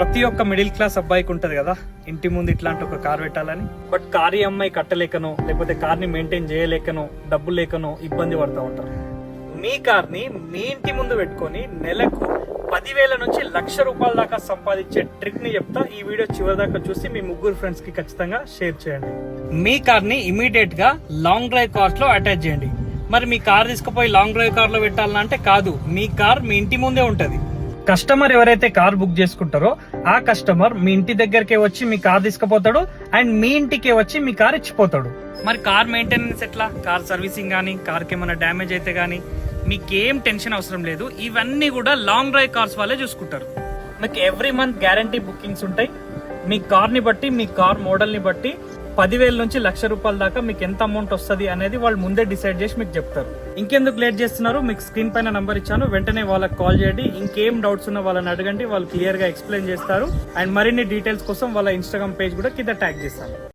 ప్రతి ఒక్క middle class అబ్బాయికి ఉంటది కదా ఇంటి ముందు ఇట్లాంటి ఒక కార్ పెట్టాలని. బట్ కార్ ఈ అమ్మాయి కట్టలేకనో లేకపోతే కార్ని మెయింటైన్ చేయలేకనో డబ్బు లేకనో ఇబ్బంది పడుతూ ఉంటారు. మీ కార్ని మీ ఇంటి ముందు పెట్టుకొని నెలకు పదివేల నుంచి లక్ష రూపాయల దాకా సంపాదించే ట్రిక్ని చెప్తా. ఈ వీడియో చివరి దాకా చూసి మీ ముగ్గురు ఫ్రెండ్స్కి ఖచ్చితంగా షేర్ చేయండి. మీ కార్ని ఇమీడియట్గా లాంగ్ డ్రైవ్ కార్స్లో అటాచ్ చేయండి. మరి మీ కార్ తీసుకుపోయి లాంగ్ డ్రైవ్ కార్లో పెట్టాలంటే కాదు మీ కార్ మీ ఇంటి ముందే ఉంటది. కస్టమర్ ఎవరైతే కార్ బుక్ చేసుకుంటారో ఆ కస్టమర్ మీ ఇంటి దగ్గరకే వచ్చి మీ కార్ తీసుకుపోతాడు అండ్ మీ ఇంటికే వచ్చి మీ కార్ ఇచ్చిపోతాడు. మరి కార్ మెయింటెనెన్స్ ఎట్లా? కార్ సర్వీసింగ్ కానీ కార్కి ఏమైనా డ్యామేజ్ అయితే కానీ మీకేం టెన్షన్ అవసరం లేదు. ఇవన్నీ కూడా లాంగ్ డ్రైవ్ కార్స్ వాళ్ళే చూసుకుంటారు. మీకు ఎవ్రీ మంత్ గ్యారంటీ బుకింగ్స్ ఉంటాయి. మీ కార్ని బట్టి మీ కార్ మోడల్ని బట్టి పదివేల నుంచి లక్ష రూపాయల దాకా మీకు ఎంత అమౌంట్ వస్తుంది అనేది వాళ్ళు ముందే డిసైడ్ చేసి మీకు చెప్తారు. ఇంకెందుకు లేట్ చేస్తున్నారు? మీకు స్క్రీన్ పైన నంబర్ ఇచ్చాను. వెంటనే వాళ్ళకి కాల్ చేయండి. ఇంకేం డౌట్స్ ఉన్న వాళ్ళని అడగండి. వాళ్ళు క్లియర్గా ఎక్స్ప్లెయిన్ చేస్తారు. అండ్ మరిన్ని డీటెయిల్స్ కోసం వాళ్ళ ఇన్స్టాగ్రామ్ పేజ్ కూడా కింద ట్యాగ్ చేస్తాను.